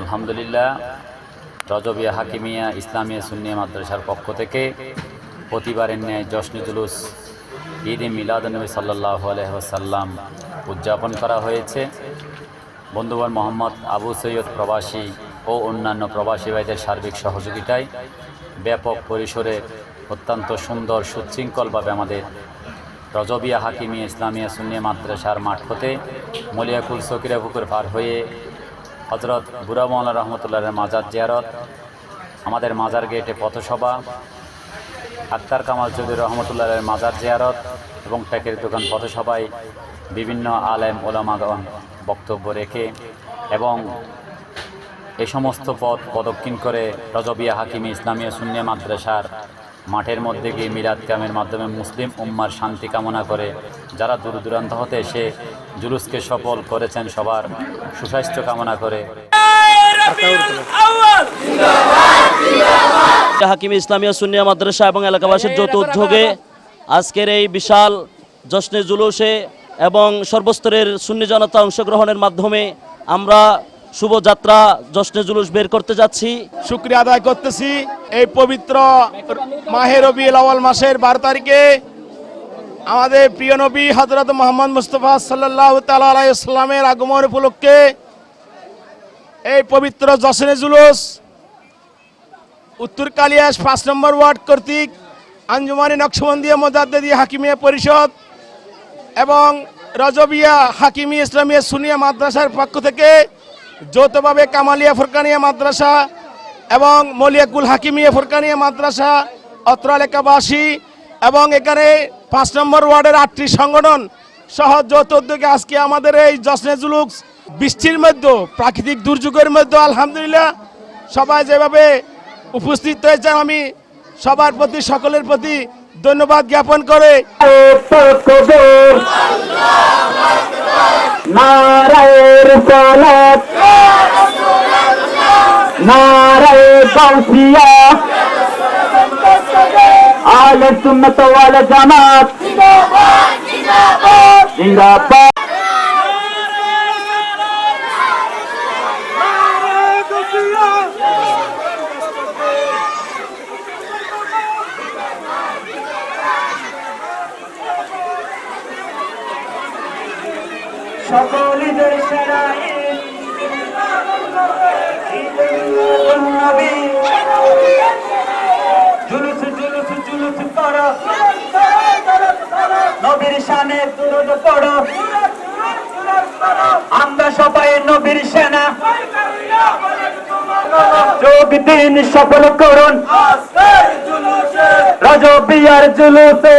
আলহামদুলিল্লাহ, রজবিয়া হাকিমিয়া ইসলামিয়া সুন্নিয়া মাদ্রাসার পক্ষ থেকে প্রতিবারের ন্যায় জশ্ন জুলুস ঈদ মিলাদনবী সাল্লাহ আলহাসাল্লাম উদযাপন করা হয়েছে। বন্ধুবর মোহাম্মদ আবু সৈয়দ প্রবাসী ও অন্যান্য প্রবাসী ভাইদের সার্বিক সহযোগিতায় ব্যাপক পরিসরে অত্যন্ত সুন্দর সুশৃঙ্খলভাবে আমাদের রজবিয়া হাকিমিয়া ইসলামিয়া সুন্নিয়া মাদ্রাসার মাঠ হতে মলিয়াকুল সকিরা পুকুর পার হয়ে হজরত বুড়া মৌলা রহমতুল্লাহের মাজার জিয়ারত, আমাদের মাজার গেটে পথসভা, আক্তার কামাল চৌধুরী রহমতুল্লাহের মাজার জিয়ারত এবং প্যাকের দোকান পথসভায় বিভিন্ন আলেম ওলামাগণ বক্তব্য রেখে এবং এ সমস্ত পথ প্রদক্ষিণ করে রজবিয়া হাকিমি ইসলামিয়া শূন্য মাদ্রাসার মাঠের মধ্যে গিয়ে মিলাদ কামের মাধ্যমে মুসলিম উম্মার শান্তি কামনা করে যারা দূর দূরান্ত হতে এসে জুলুসকে সফল করেছেন সবার সুস্বাস্থ্য কামনা করে। হাকিম ইসলামিয়া সুন্নিয়া মাদ্রাসা এবং এলাকাবাসীর যৌথ উদ্যোগে আজকের এই বিশাল জশ্নে জুলুসে এবং সর্বস্তরের সুন্নি জনতা অংশগ্রহণের মাধ্যমে আমরা শুভযাত্রা জশ্নে জুলুস বের করতে যাচ্ছি। শুক্রিয়া আদায় করতেছি। এই পবিত্র মাহে রবিউল আওয়াল মাসের বারো তারিখে আমাদের প্রিয় নবী হজরত মোহাম্মদ মুস্তফা সাল্লাহ তালামের আগমন উপলক্ষে এই পবিত্র জশনে জুলুস উত্তর কালিয়াস পাঁচ নম্বর ওয়ার্ড কর্তৃক আঞ্জুমানি নকশবন্দিয়া মোজাদ্দেদি হাকিমিয়া পরিষদ এবং রজবিয়া হাকিমি ইসলামিয়া সুনিয়া মাদ্রাসার পক্ষ থেকে যৌথভাবে কামালিয়া ফুরকানিয়া মাদ্রাসা এবং মলিয়াকুল হাকিমিয়া ফুরকানিয়া মাদ্রাসা অত্র এলাকাবাসী এবং এখানে পাঁচ নম্বর ওয়ার্ডের আটটি সংগঠন সহ যৌথ উদ্যোগে আজকে আমাদের এই জশ্নে জুলুস বৃষ্টির মধ্যে প্রাকৃতিক দুর্যোগের মধ্যে আলহামদুলিল্লাহ সবাই যেভাবে উপস্থিত হয়েছেন, আমি সবার প্রতি, সকলের প্রতি ধন্যবাদ জ্ঞাপন করে আলে সুন্নত ওয়াল জামাত জিন্দাবাদ সকলদের ঈদুল নবী জুলুস জুলুস জুলুস করো। নবীর শানে দুরুদ পড়ো। আমরা সবাই নবীর সেনা। যোগ দিন সফল করুন। রজবিয়ার জুলুসে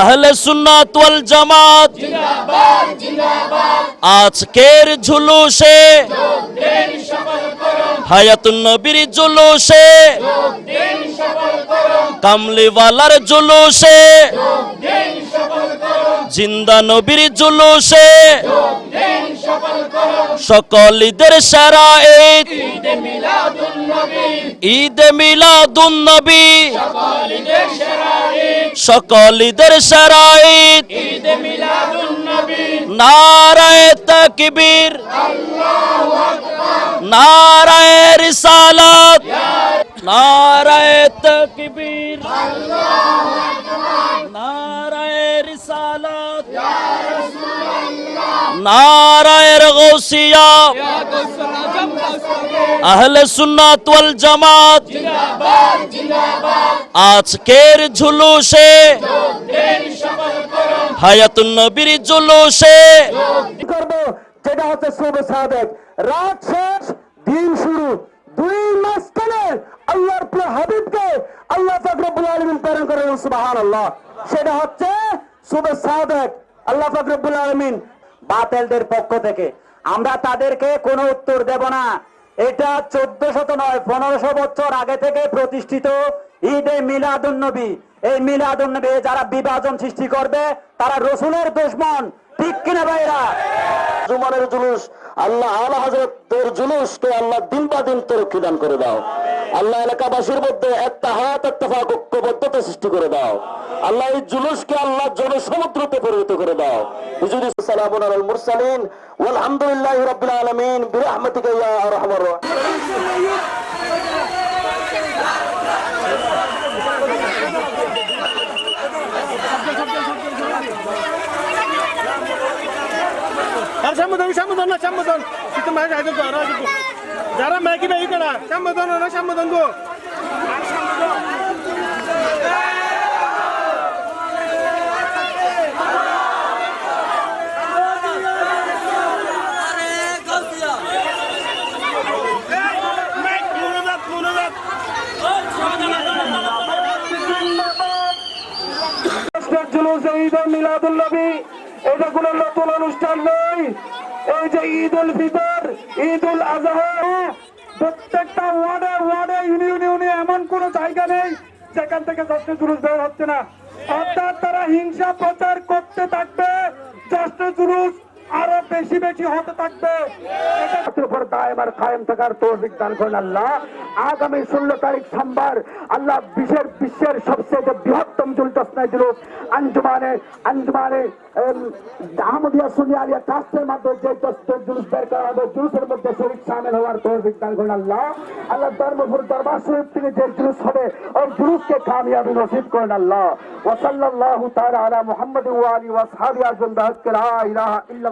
আহলে সুন্নাত ওয়াল জামাত। আজকের ঝুলুসে হায়াতুন নবীর জুলুসে কামলিওয়ালার জুলুসে জিন্দা নবীর জুলুসে সকল ঈদের সেরা ঈদ। ঈদ মিলাদুন নবী। সকল ঈদের সেরা ঈদ নারায় তকবীর। নারায় রিসালাত। নারায় তকবীর। নারায় রিসালাত। নারায়ের গৌসিয়া। আহলে সুন্নাত আজকের ঝুলুসে হায়াতুন নবীর জুলুসে করব? যেটা হচ্ছে শুভ সাদেক। রাত শেষ, দিন শুরু। দুই মাঝখানে আল্লাহর হাবিবকে আল্লাহ ফাকরুল আলমিন প্রেরণ করেন সুবাহান আল্লাহ সেটা হচ্ছে শুভ সাদেক। আল্লাহ ফাকরুল আলমিন বাতেলদের পক্ষ থেকে। আমরা তাদেরকে কোনো উত্তর দেব না। এটা চোদ্দ শত নয় পনেরোশো বছর আগে থেকে প্রতিষ্ঠিত ঈদে মিলাদুন নবী এই মিলাদুন নবী যারা বিভাজন সৃষ্টি করবে, তারা রসুলের দুশ্মন। ঠিক কিনা ভাইরা? জুমানের জুলুস, আল্লাহ আলা হজরতের জুলুসকে আল্লাহ দিন বা দিন তরক্কি দান করে দাও। আল্লাহ এলাকাবাসীর মধ্যে একটা হাত, একটা ঐক্যবদ্ধতা সৃষ্টি করে দাও। আল্লাহ এই জুলুসকে আল্লাহ জনসমুদ্রতে পরিণত করে দাও। হুজুরি সালামুন আলাল মুরসালিন। ওয়ালহামদুলিল্লাহ রাব্বিল আলামিন। বিরহমাতিকা না সম্বোধন না সম্বোধন গো। জুলুস ঈদ মিলাদুল নবী। এটা কোনো নতুন অনুষ্ঠান নয়, এই যে ঈদ উল ফিতর ঈদ উল আজহা প্রত্যেকটা ওয়ার্ডে ওয়ার্ডে ইউনিয়ন ইউনিয়নে এমন কোন জায়গা নেই যেখান থেকে জশ্ন জুলুস দেওয়া হচ্ছে না। অর্থাৎ তারা হিংসা প্রচার করতে থাকবে জশ্ন জুলুস আরও বেশি বেশি হতে থাকবে। উপর আল্লাহ। আগামী ষোলো আল্লাহ বিশ্বের বিশ্বের সবচেয়ে বৃহত্তম জুলতসনায় জুলুস আঞ্জুমানে আল্লাহ। আল্লাহ জুলুস হবে, ওই জুলুসকে আল্লাহ। ওয়াসাল্লাল্লাহু তাআলা আলা মুহাম্মদ ওয়া